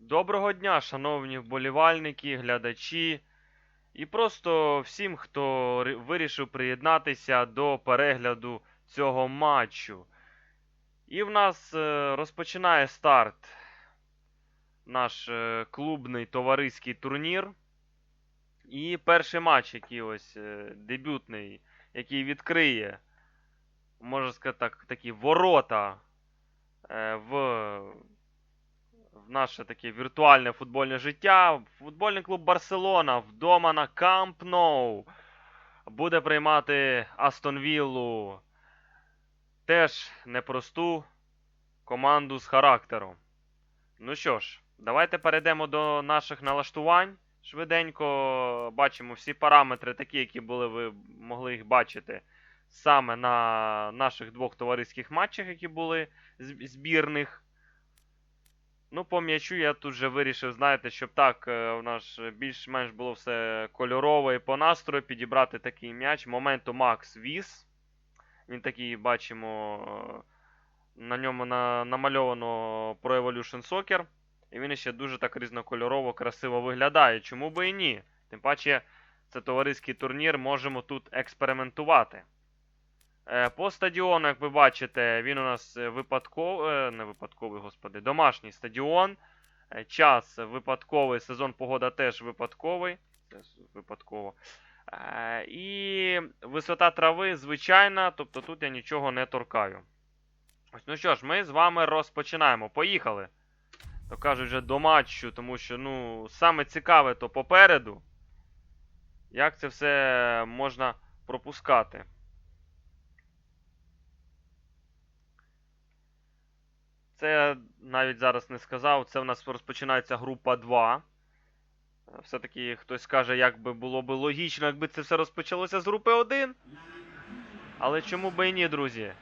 Доброго дня, шановні вболівальники, глядачі і просто всім, хто вирішив приєднатися до перегляду цього матчу. І в нас е, розпочинає старт наш е, клубний товариський турнір. І перший матч, який ось е, дебютний, який відкриє, можна сказати так, такі ворота в наше таке віртуальне футбольне життя. Футбольний клуб Барселона вдома на Камп Ноу буде приймати Астон Віллу. Теж непросту команду з характером. Ну що ж, давайте перейдемо до наших налаштувань. Швиденько бачимо всі параметри, такі, які були, ви могли їх бачити саме на наших двох товариських матчах, які були збірних. Ну, по м'ячу я тут же вирішив, знаєте, щоб так е, у нас більш-менш було все кольорове і по настрою підібрати такий м'яч. Моменту Макс Віс. Він такий, бачимо, е, на ньому на, намальовано Pro Evolution Soccer. І він ще дуже так різнокольорово, красиво виглядає. Чому би і ні? Тим паче, це товариський турнір, можемо тут експериментувати. Е, По стадіону, як ви бачите, він у нас випадковий, не випадковий, господи, домашній стадіон. Е, Час випадковий, сезон погода теж випадковий. Випадково. Е, І висота трави звичайна, тобто тут я нічого не торкаю. Ну що ж, ми з вами розпочинаємо. Поїхали. То кажуть вже до матчу, тому що ну, саме цікаве то попереду. Як це все можна пропускати? Це я навіть зараз не сказав. Це в нас розпочинається група 2. Е, Все-таки хтось скаже, як би було би логічно, якби це все розпочалося з групи 1. Але чому би і ні, друзі?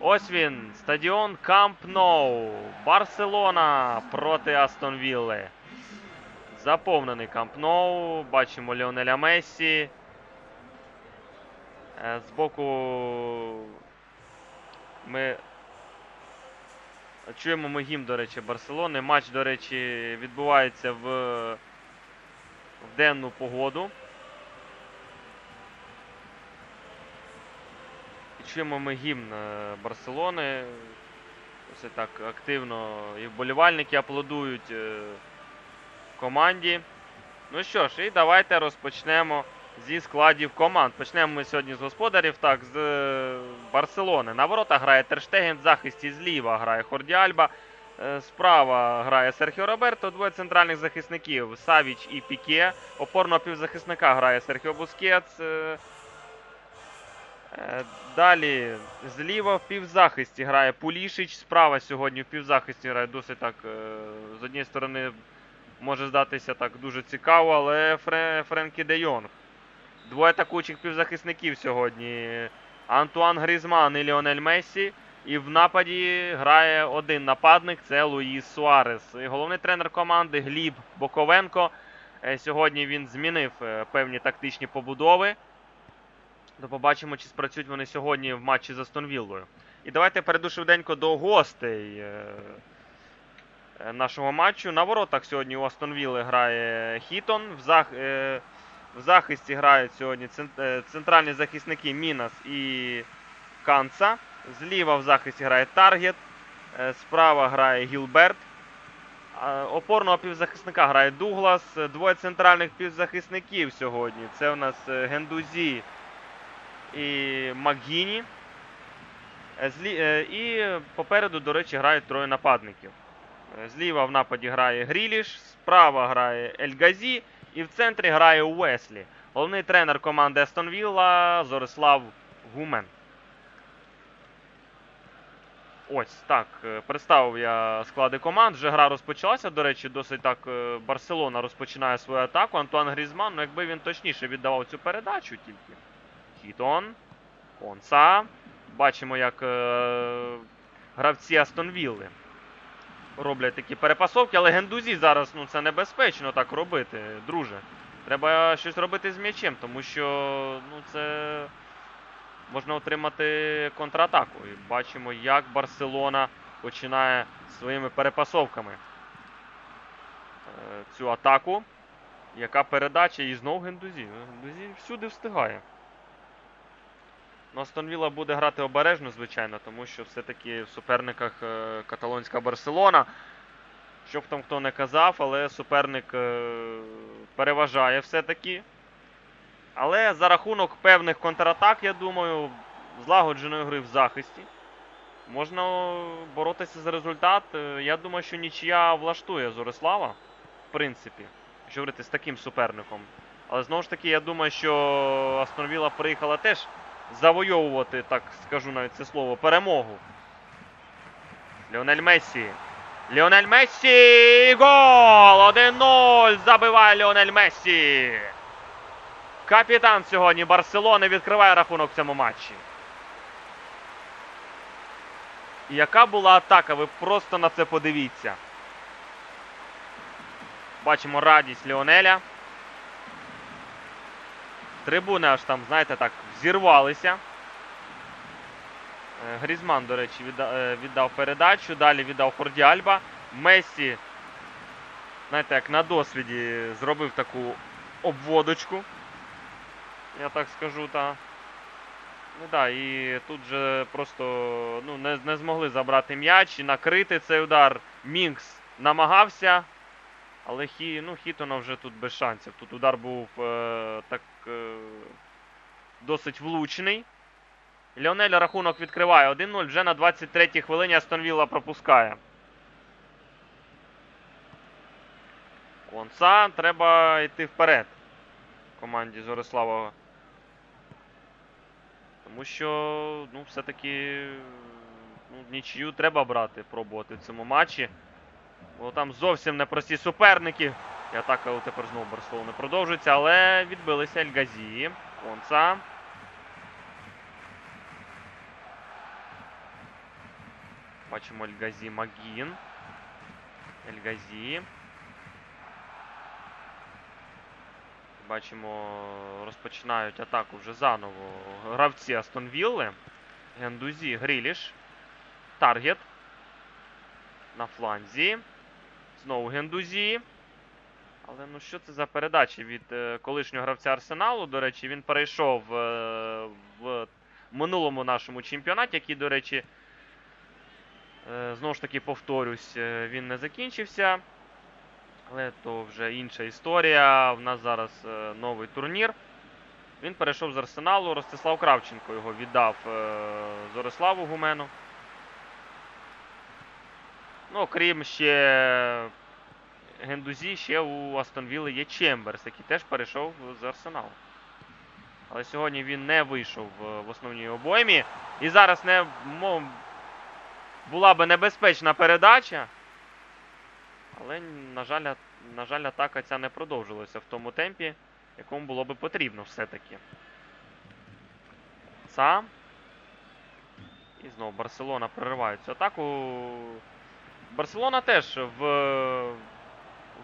Ось він, стадіон Камп Ноу. Барселона проти Астон Вілли. Заповнений Камп Ноу. Бачимо Леонеля Мессі. Е, Збоку ми чуємо ми гімн, до речі, Барселони. Матч, до речі, відбувається в, в денну погоду. І чуємо ми гімн е, Барселони. Все так активно і вболівальники аплодують е, команді. Ну що ж, і давайте розпочнемо зі складів команд. Почнемо ми сьогодні з господарів. Так, з е, Барселони. На воротах грає Терштеген, в захисті зліва грає Хорді Альба. е, Справа грає Серхіо Роберто, двоє центральних захисників Савіч і Піке. Опорного півзахисника грає Серхіо Бускетс. е, Далі зліва в півзахисті грає Пулішич. Справа сьогодні в півзахисті грає досить так. З однієї сторони може здатися так дуже цікаво, але Фре, Френкі Де Йонг. Двоє атакуючих півзахисників сьогодні. Антуан Грізман і Ліонель Мессі. І в нападі грає один нападник це Луїс Суарес. І головний тренер команди Гліб Боковенко. Е, Сьогодні він змінив е, певні тактичні побудови. То побачимо, чи спрацюють вони сьогодні в матчі з Астон Віллою. І давайте перейду швиденько до гостей е, нашого матчу. На воротах сьогодні у Астон Вілли грає Хітон. В, зах... в захисті грають сьогодні е, центральні захисники Мінас і Канца. Зліва в захисті грає Таргет. е, Справа грає Гілберт. Опорного півзахисника грає Дуглас. Двоє центральних півзахисників сьогодні. Це у нас е, Гендузі і е, І попереду, до речі, грають троє нападників. Зліва в нападі грає Гріліш, справа грає Ельгазі і в центрі грає Уеслі. Головний тренер команди Естон Вілла Зорислав Гумен. Ось так. е, Представив я склади команд. Вже гра розпочалася. До речі, досить так е, Барселона розпочинає свою атаку. Антуан Грізман, ну якби він точніше віддавав цю передачу тільки. Хітон. Конса. Бачимо, як е, гравці Астон Вілли роблять такі перепасовки, але Гендузі зараз ну, це небезпечно так робити, друже. Треба щось робити з м'ячем, тому що ну, це можна отримати контратаку. І бачимо, як Барселона починає своїми перепасовками. цю атаку. Яка передача і знов Гендузі. Гендузі всюди встигає. Ну, Астон Вілла буде грати обережно, звичайно, тому що все-таки в суперниках е, каталонська Барселона. Що б там хто не казав, але суперник е, переважає все-таки. Але за рахунок певних контратак, я думаю, злагодженої гри в захисті. Можна боротися за результат. Е, Я думаю, що нічия влаштує Зорислава, в принципі, якщо говорити з таким суперником. Але знову ж таки, я думаю, що Астон Вілла приїхала теж завойовувати, так скажу навіть це слово, перемогу. Леонель Мессі. Леонель Мессі! Гол! 1-0! Забиває Леонель Мессі! Капітан сьогодні Барселони відкриває рахунок в цьому матчі. І яка була атака? Ви просто на це подивіться. Бачимо радість Леонеля. Трибуни аж там, знаєте, так, взірвалися. Е, Грізман, до речі, е, віддав передачу. Далі віддав Хорді Альба. Мессі, знаєте, як на досвіді зробив таку обводочку. Я так скажу, та. Ну так, і тут же просто ну, не, не змогли забрати м'яч і накрити цей удар. Мінкс намагався, але хі, ну, Хітона вже тут без шансів. Тут удар був е, так е, досить влучний. Леонель рахунок відкриває 1-0. Вже на 23-й хвилині Астон Вілла пропускає. Конца треба йти вперед команді Зорислава. Тому що, ну, все-таки ну, нічию треба брати, пробувати в цьому матчі. Бо там зовсім непрості суперники. І атака тепер знову Барселони продовжується, але відбилися Ельгазії. Конца. Бачимо Ельгазі Магін. Ельгазі. Бачимо, розпочинають атаку вже заново. Гравці Астон Вілли. Гендузі, Гріліш. Таргет. На фланзі. Знову Гендузі. Але ну що це за передачі від е, колишнього гравця Арсеналу? До речі, він перейшов е, в минулому нашому чемпіонаті, який, до речі, знову ж таки повторюсь, е, він не закінчився. Але то вже інша історія. В нас зараз е, новий турнір. Він перейшов з Арсеналу. Ростислав Кравченко його віддав е, Зориславу Гумену. Ну, окрім ще Гендузі, ще у Астон Вілли є Чемберс, який теж перейшов з Арсеналу. Але сьогодні він не вийшов в, основній обоймі. І зараз не була би небезпечна передача. Але, на жаль, на жаль, атака ця не продовжилася в тому темпі, якому було би потрібно все-таки. Сам. І знову Барселона прориває цю атаку. Барселона теж в, в,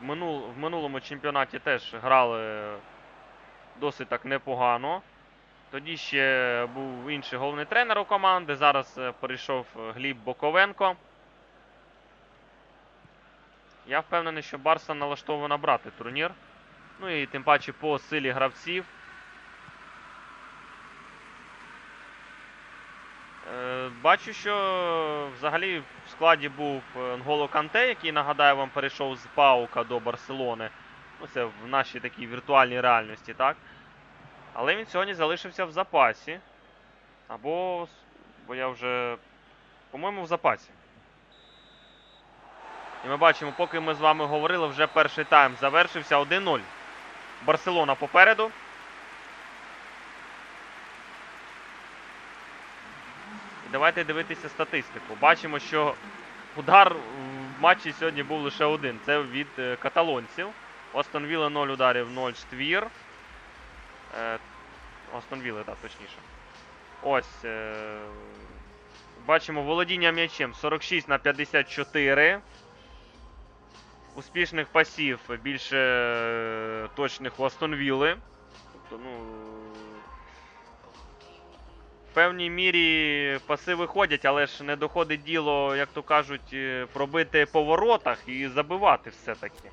минул, в минулому чемпіонаті теж грали досить так непогано. Тоді ще був інший головний тренер у команди. Зараз е, перейшов е, Гліб Боковенко. Я впевнений, що Барса налаштована брати турнір. Ну і тим паче по силі гравців. Е, Бачу, що взагалі в складі був Нголо Канте, який, нагадаю вам, перейшов з Паука до Барселони. Ну, це в нашій такій віртуальній реальності, так? Але він сьогодні залишився в запасі. Або, бо я вже, по-моєму, в запасі. І ми бачимо, поки ми з вами говорили, вже перший тайм завершився 1-0. Барселона попереду. І давайте дивитися статистику. Бачимо, що удар в матчі сьогодні був лише один. Це від е, каталонців. Остон Вілла 0 ударів, 0 штвір. Е, Остон Вілли, так, точніше. Ось. Е, бачимо володіння м'ячем 46 на 54. Успішних пасів більше е, точних у Астон Вілли. Тобто, ну. В певній мірі паси виходять, але ж не доходить діло, як то кажуть, пробити по воротах і забивати все-таки.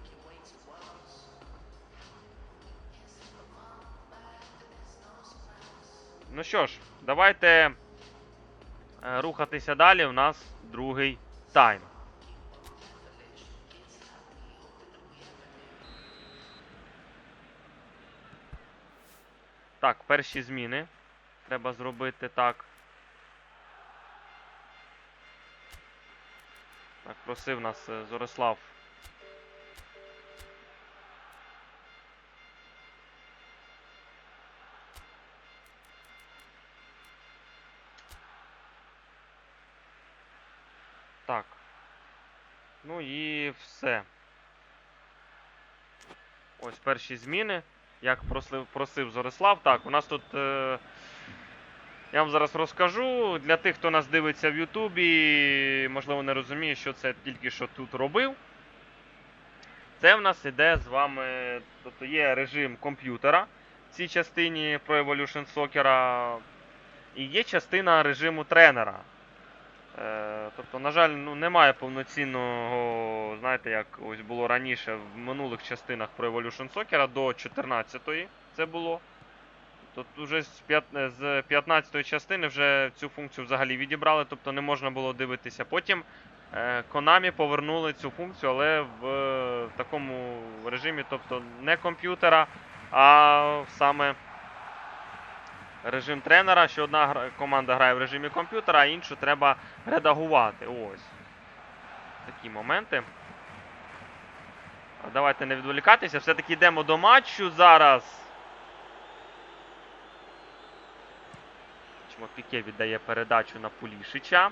Ну що ж, давайте е, рухатися далі. У нас другий тайм. Так, перші зміни. Треба зробити так. Так, просив нас е, Зорислав. Перші зміни. Як просив, Зорислав. Так, у нас тут. Е, я вам зараз розкажу. Для тих, хто нас дивиться в Ютубі, можливо, не розуміє, що це тільки що тут робив. Це в нас іде з вами. Тобто є режим комп'ютера в цій частині Pro Evolution Soccer. І є частина режиму тренера. Е, тобто, на жаль, ну, немає повноцінного, знаєте, як ось було раніше в минулих частинах Pro Evolution Soccer до 14-ї це було. Тобто вже з 15-ї частини вже цю функцію взагалі відібрали, тобто не можна було дивитися. Потім е, Konami повернули цю функцію, але в такому режимі, тобто не комп'ютера, а саме режим тренера, що одна команда грає в режимі комп'ютера, а іншу треба редагувати. Ось. Такі моменти. Давайте не відволікатися. Все-таки йдемо до матчу зараз. Бачимо, Піке віддає передачу на Пулішича.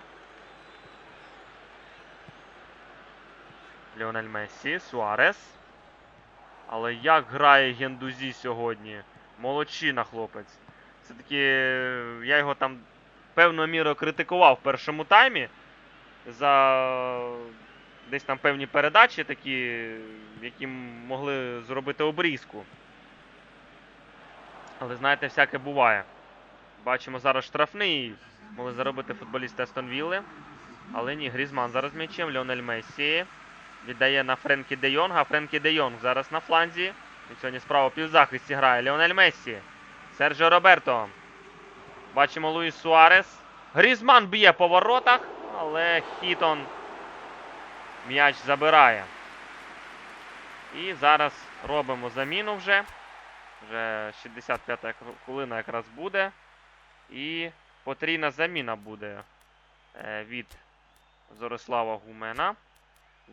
Леонель Мессі, Суарес. Але як грає Гендузі сьогодні? Молодчина, хлопець. Все-таки е, я його там певною мірою критикував в першому таймі за десь там певні передачі такі, які могли зробити обрізку. Але знаєте, всяке буває. Бачимо зараз штрафний. Могли заробити футболісти Астон Вілли. Але ні, Грізман зараз м'ячем. Леонель Мессі. Віддає на Френкі Де Йонга. Френкі Де Йонг зараз на фланзі. Він сьогодні справа півзахисті грає. Леонель Мессі. Серджо Роберто. Бачимо Луїс Суарес. Грізман б'є по воротах, але Хітон м'яч забирає. І зараз робимо заміну вже. Вже 65-та хвилина якраз буде. І потрійна заміна буде е, від Зорислава Гумена.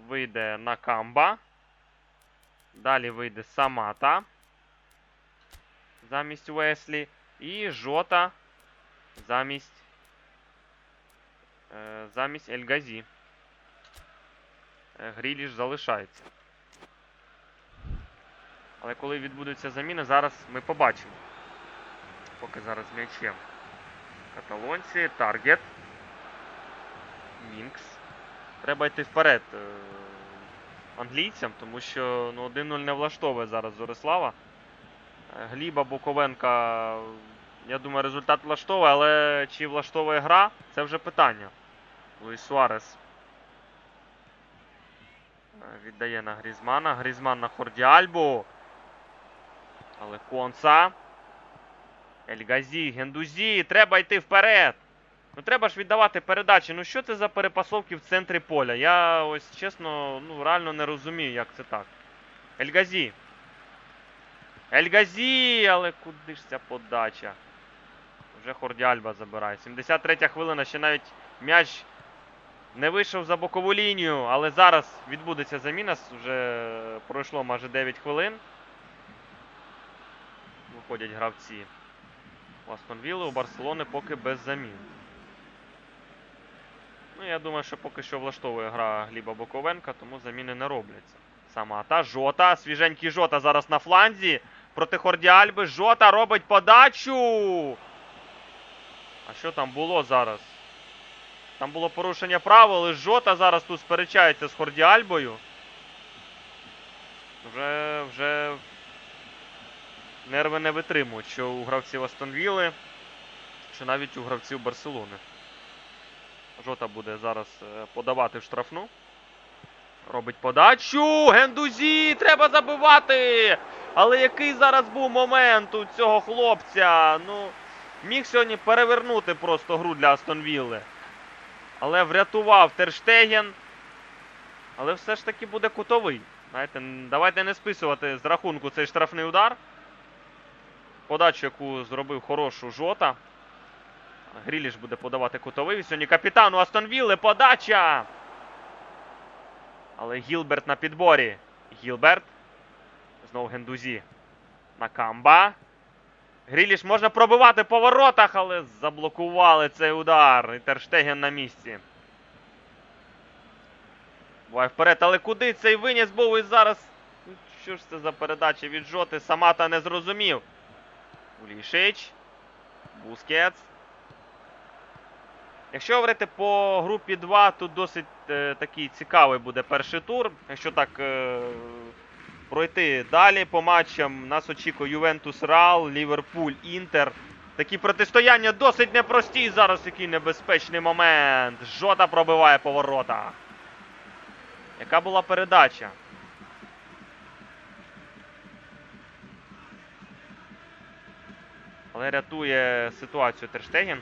Вийде Накамба. Далі вийде Самата замість Уеслі. І Жота замість. Е, замість Ельгазі. Е, Гріліш залишається. Але коли відбудеться заміна, зараз ми побачимо. Поки зараз м'ячем. Каталонці, Таргет. Мінкс. Треба йти вперед е, англійцям, тому що ну, 1-0 не влаштовує зараз Зорислава. Гліба Буковенка, я думаю, результат влаштовує, але чи влаштовує гра, це вже питання. Луїс Суарес віддає на Грізмана. Грізман на Хордіальбу. Але Конца. Ельгазі, Гендузі, треба йти вперед. Ну треба ж віддавати передачі. Ну що це за перепасовки в центрі поля? Я ось чесно, ну реально не розумію, як це так. Ельгазі. Ельгазі, але куди ж ця подача? Вже Хордіальба забирає. 73 хвилина, ще навіть м'яч не вийшов за бокову лінію, але зараз відбудеться заміна. Вже пройшло майже 9 хвилин. Виходять гравці. У Астон Вілли, у Барселони поки без замін. Ну, я думаю, що поки що влаштовує гра Гліба Боковенка, тому заміни не робляться. Сама та Жота, свіженький Жота зараз на фланзі. Проти Хордіальби. Жота робить подачу. А що там було зараз? Там було порушення правил, і Жота зараз тут сперечається з Хордіальбою. Вже, вже нерви не витримують, що у гравців Астон Вілли, що навіть у гравців Барселони. Жота буде зараз е, подавати в штрафну. Робить подачу. Гендузі! Треба забивати! Але який зараз був момент у цього хлопця? Ну, міг сьогодні перевернути просто гру для Астон Вілли. Але врятував Терштеген. Але все ж таки буде кутовий. Знаєте, давайте не списувати з рахунку цей штрафний удар. Подачу, яку зробив хорошу жота. Гріліш буде подавати кутовий. Сьогодні капітану Астон Вілли. Подача! Але Гілберт на підборі. Гілберт. Знову Гендузі. Накамба. Гріліш можна пробивати по воротах, але заблокували цей удар. І Терштеген на місці. Буває вперед, але куди цей виніс був і зараз. Ну, Що ж це за передача від Жоти? Самата не зрозумів. Улішич. Бускетс. Якщо говорити по групі 2, тут досить е, такий цікавий буде перший тур. Якщо так е, пройти далі по матчам, нас очікує Ювентус Рал, Ліверпуль, Інтер. Такі протистояння досить непрості. Зараз який небезпечний момент. Жота пробиває по воротах. Яка була передача? Але рятує ситуацію Терштеген.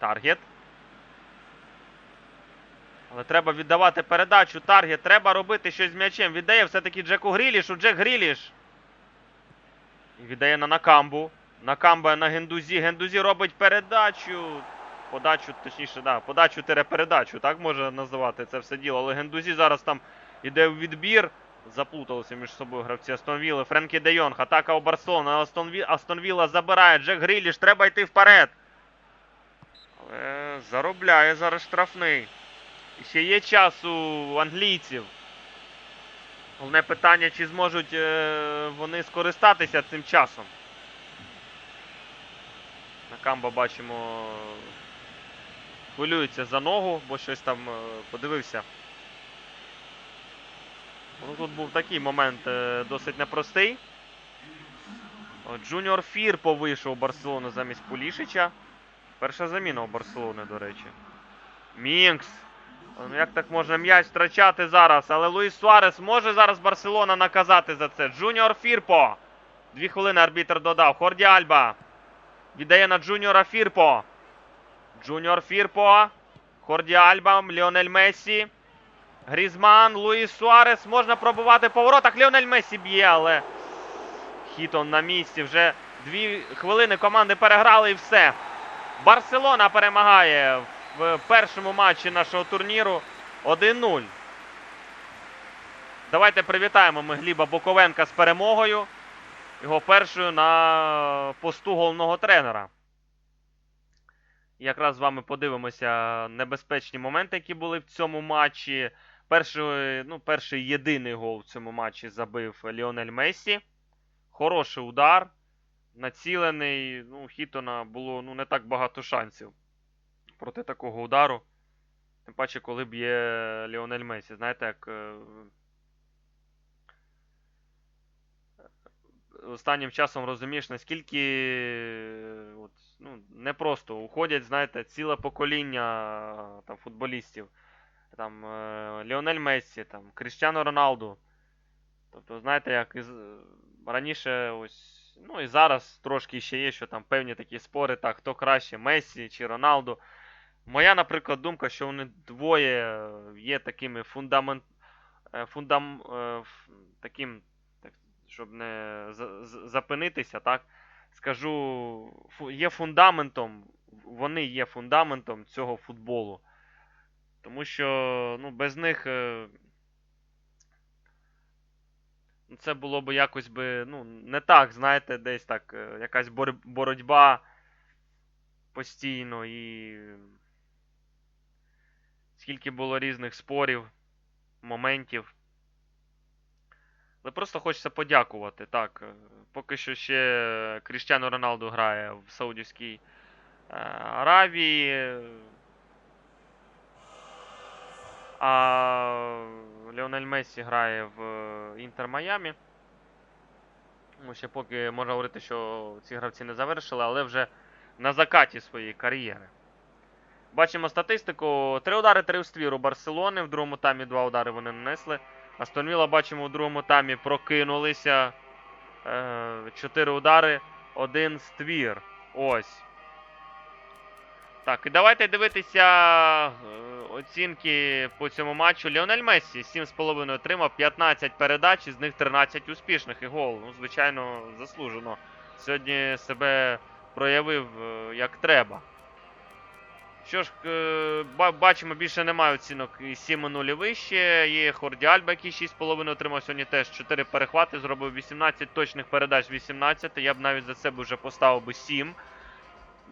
Таргет. Але треба віддавати передачу. Таргет. Треба робити щось з м'ячем. Віддає все-таки Джеку Грілішу. Джек Гріліш. І віддає на Накамбу. Накамба на Гендузі. Гендузі робить передачу. Подачу, точніше, да, подачу передачу так можна називати це все діло. Але Гендузі зараз там іде в відбір. Заплуталися між собою гравці Астон Вілли. Френкі Де Йонг. Атака у Барселони. Астон, Ві... Астон Вілла забирає. Джек Гріліш. Треба йти вперед. Але заробляє зараз штрафний. Ще є час у англійців. Головне питання, чи зможуть е, вони скористатися цим часом. Накамба бачимо. Хвилюється за ногу, бо щось там е, подивився. Ну, тут був такий момент е, досить непростий. Джуніор Фірпо вийшов Барселону замість Пулішича. Перша заміна у Барселони, до речі. Мінкс. Ну як так можна м'яч втрачати зараз? Але Луїс Суарес може зараз Барселона наказати за це. Джуніор Фірпо. Дві хвилини арбітр додав. Хорді Альба. Віддає на Джуніора Фірпо. Джуніор Фірпо. Хорді Альба. Ліонель Мессі. Грізман. Луїс Суарес. Можна пробувати по воротах. Ліонель Мессі б'є, але. Хітон на місці. Вже дві хвилини команди переграли і все. Барселона перемагає в першому матчі нашого турніру 1-0. Давайте привітаємо ми Гліба Боковенка з перемогою. Його першою на посту головного тренера. Якраз з вами подивимося небезпечні моменти, які були в цьому матчі. Перший, ну, перший єдиний гол в цьому матчі забив Ліонель Мессі. Хороший удар. Націлений. Ну, Хітона було ну, не так багато шансів проти такого удару. Тим паче, коли б'є Ліонель Месі. Знаєте, як. е, Останнім часом розумієш, наскільки от, ну, непросто уходять, знаєте, ціле покоління там, футболістів. Там е, Ліонель Мессі, там, Кріштіано Роналду. Тобто, знаєте, як із, раніше ось, ну і зараз трошки ще є, що там певні такі спори, так, хто краще, Мессі чи Роналду. Моя, наприклад, думка, що вони двоє е, є такими фундамент, е, фундам, е, таким, так, щоб не запинитися, так, скажу, є фундаментом, вони є фундаментом цього футболу. Тому що ну, без них це було б якось би, ну, не так, знаєте, десь так, е, якась боротьба постійно і скільки було різних спорів, моментів. Але просто хочеться подякувати. Так, е, поки що ще Кріштіано Роналду грає в Саудівській е, Аравії. А Леонель Мессі грає в е, Інтер Майамі. Ну, ще поки можна говорити, що ці гравці не завершили, але вже на закаті своєї кар'єри. Бачимо статистику. Три удари, три у ствір у Барселони. В другому таймі два удари вони нанесли. Астон Вілла, бачимо, у другому таймі прокинулися. 4 удари, один ствір. Ось. Так, і давайте дивитися е, оцінки по цьому матчу. Ліонель Мессі 7,5 отримав, 15 передач, із них 13 успішних і гол. Ну, звичайно, заслужено. Сьогодні себе проявив е, як треба. Що ж, е, бачимо, більше немає оцінок і 7 і вище. Є Хорді Альба, який 6,5 отримав сьогодні теж 4 перехвати, зробив 18 точних передач 18. Я б навіть за себе вже поставив би 7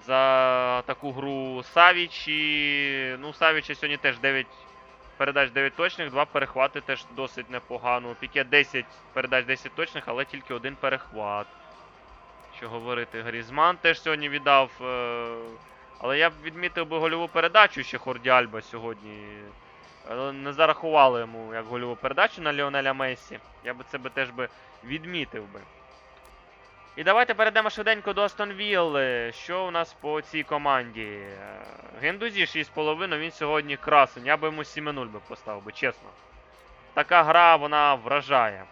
за таку гру Савіч. І, ну, Савіча сьогодні теж 9 передач 9 точних, 2 перехвати теж досить непогано. Піке 10 передач 10 точних, але тільки один перехват. Що говорити, Грізман теж сьогодні віддав. Е- але я б відмітив би гольову передачу ще Хорді Альба сьогодні. Не зарахували йому як гольову передачу на Ліонеля Месі. Я би це би теж би відмітив би. І давайте перейдемо швиденько до Астон Вілли. Що у нас по цій команді? Е, Гендузі 6,5, він сьогодні красень. Я би йому 7-0 би поставив би, чесно. Така гра, вона вражає.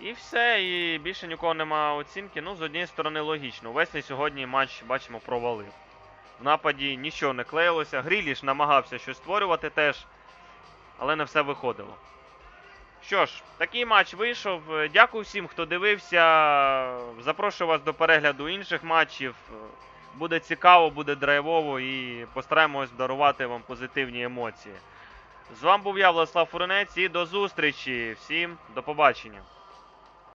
І все, і більше нікого нема оцінки. Ну, з однієї сторони, логічно. Веслі сьогодні матч, бачимо, провалив. В нападі нічого не клеїлося. Гріліш намагався щось створювати теж, але не все виходило. Що ж, такий матч вийшов. Е, Дякую всім, хто дивився. Запрошую вас до перегляду інших матчів. Е, Буде цікаво, буде драйвово і постараємось дарувати вам позитивні емоції. З вами був я, Владислав Фуренець, і до зустрічі. Всім до побачення.